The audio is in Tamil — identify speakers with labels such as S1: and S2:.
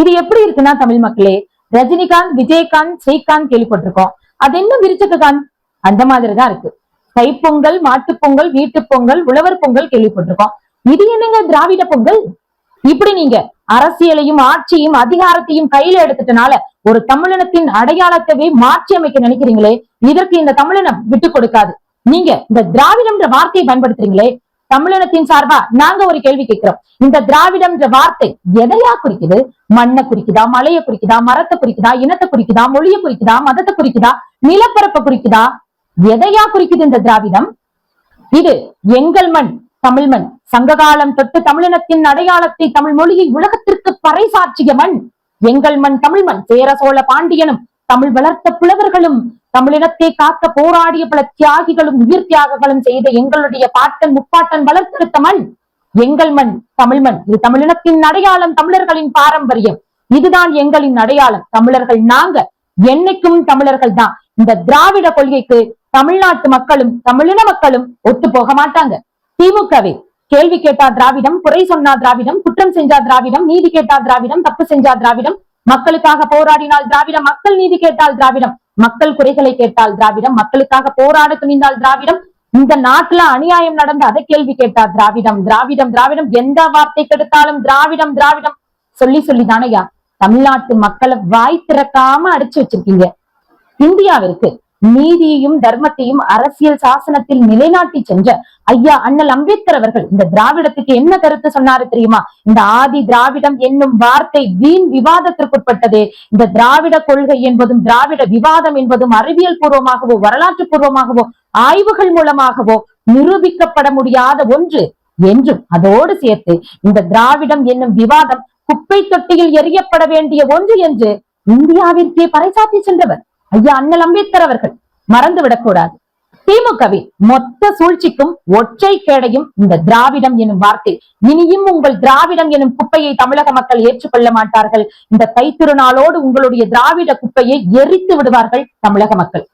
S1: இது எப்படி இருக்குன்னா தமிழ் மக்களே ரஜினிகாந்த் விஜயகாந்த் ஸ்ரீகாந்த் கேள்விப்பட்டிருக்கோம். அது என்ன விருச்சககாந்த் அந்த மாதிரிதான் இருக்கு. கைப்பொங்கல் மாட்டுப்பொங்கல் வீட்டு பொங்கல் உழவர் பொங்கல் கேள்விப்பட்டிருக்கோம். இது என்னங்க திராவிட பொங்கல்? இப்படி நீங்க அரசியலையும் ஆட்சியும் அதிகாரத்தையும் கையில எடுத்துட்டனால ஒரு தமிழினத்தின் அடையாளத்தவே மாற்றி அமைக்க நினைக்கிறீங்களே? இதற்கு இந்த தமிழினம் விட்டு கொடுக்காது. நீங்க இந்த திராவிடம்ன்ற வார்த்தையை பயன்படுத்துறீங்களே? தமிழினத்தின் சார்பா நாங்க ஒரு கேள்வி கேட்கிறோம். இந்த திராவிடம்ன்ற வார்த்தை எதையா குறிக்குது? மண்ணை குறிக்குதா? மலையை குறிக்குதா? மரத்தை குறிக்குதா? இனத்தை குறிக்குதா? மொழியை குறிக்குதா? மதத்தை குறிக்குதா? நிலப்பரப்பை குறிக்குதா? எதையா குறிக்குது இந்த திராவிடம்? இது எங்கள் மண் தமிழ் மண். சங்ககாலம் தொட்டு தமிழினத்தின் அடையாளத்தை தமிழ் மொழியை உலகத்திற்கு பறைசாற்றிய மண். எங்கள் மண் தமிழ் மண். சேர சோழ பாண்டியனும் தமிழ் வளர்த்த புலவர்களும் தமிழினத்தை காக்க போராடிய பல தியாகிகளும் உயிர் தியாகங்களும் செய்த எங்களுடைய பாட்டன் முப்பாட்டன் வளர்த்தெடுத்த மண் எங்கள் மண் தமிழ் மண். இது தமிழினத்தின் அடையாளம் தமிழர்களின் பாரம்பரியம். இதுதான் எங்களின் அடையாளம். தமிழர்கள் நாங்க என்னைக்கும் தமிழர்கள் தான். இந்த திராவிட கொள்கைக்கு தமிழ்நாட்டு மக்களும் தமிழின மக்களும் ஒத்து போக மாட்டாங்க. திமுகவே கேள்வி கேட்டா திராவிடம் குறை சொன்னா திராவிடம் குற்றம் செஞ்சா திராவிடம் நீதி கேட்டா திராவிடம் தப்பு செஞ்சா திராவிடம் மக்களுக்காக போராடினால் திராவிடம். மக்கள் நீதி கேட்டால் திராவிடம். மக்கள் குறைகளை கேட்டால் திராவிடம். மக்களுக்காக போராட துணிந்தால் திராவிடம். இந்த நாட்டுல அநியாயம் நடந்த அதை கேள்வி கேட்டார் திராவிடம். திராவிடம் திராவிடம். எந்த வார்த்தை கெடுத்தாலும் திராவிடம் திராவிடம். சொல்லி சொல்லி தானையா தமிழ்நாட்டு மக்களை வாய் திறக்காம அடிச்சு வச்சிருக்கீங்க. இந்தியாவிற்கு நீதியையும் தர்மத்தையும் அரசியல் சாசனத்தில் நிலைநாட்டி சென்ற ஐயா அண்ணல் அம்பேத்கர் அவர்கள் இந்த திராவிடத்துக்கு என்ன கருத்து சொன்னாரு தெரியுமா? இந்த ஆதி திராவிடம் என்னும் வார்த்தை வீண் விவாதத்திற்குட்பட்டது. இந்த திராவிட கொள்கை என்பதும் திராவிட விவாதம் என்பதும் அறிவியல் பூர்வமாகவோ வரலாற்று பூர்வமாகவோ ஆய்வுகள் மூலமாகவோ நிரூபிக்கப்பட முடியாத ஒன்று என்றும் அதோடு சேர்த்து இந்த திராவிடம் என்னும் விவாதம் குப்பை தொட்டியில் எறியப்பட வேண்டிய ஒன்று என்று இந்தியாவிற்கே பறைசாற்றி சென்றவர். ஐயா அண்ணல் அம்பேத்கர் அவர்கள். மறந்து விடக்கூடாது. திமுகவின் மொத்த சூழ்ச்சிக்கும் ஒற்றை கேடையும் இந்த திராவிடம் எனும் வார்த்தை. இனியும் உங்கள் திராவிடம் எனும் குப்பையை தமிழக மக்கள் ஏற்றுக்கொள்ள மாட்டார்கள். இந்த தைத்திருநாளோடு உங்களுடைய திராவிட குப்பையை எரித்து விடுவார்கள் தமிழக மக்கள்.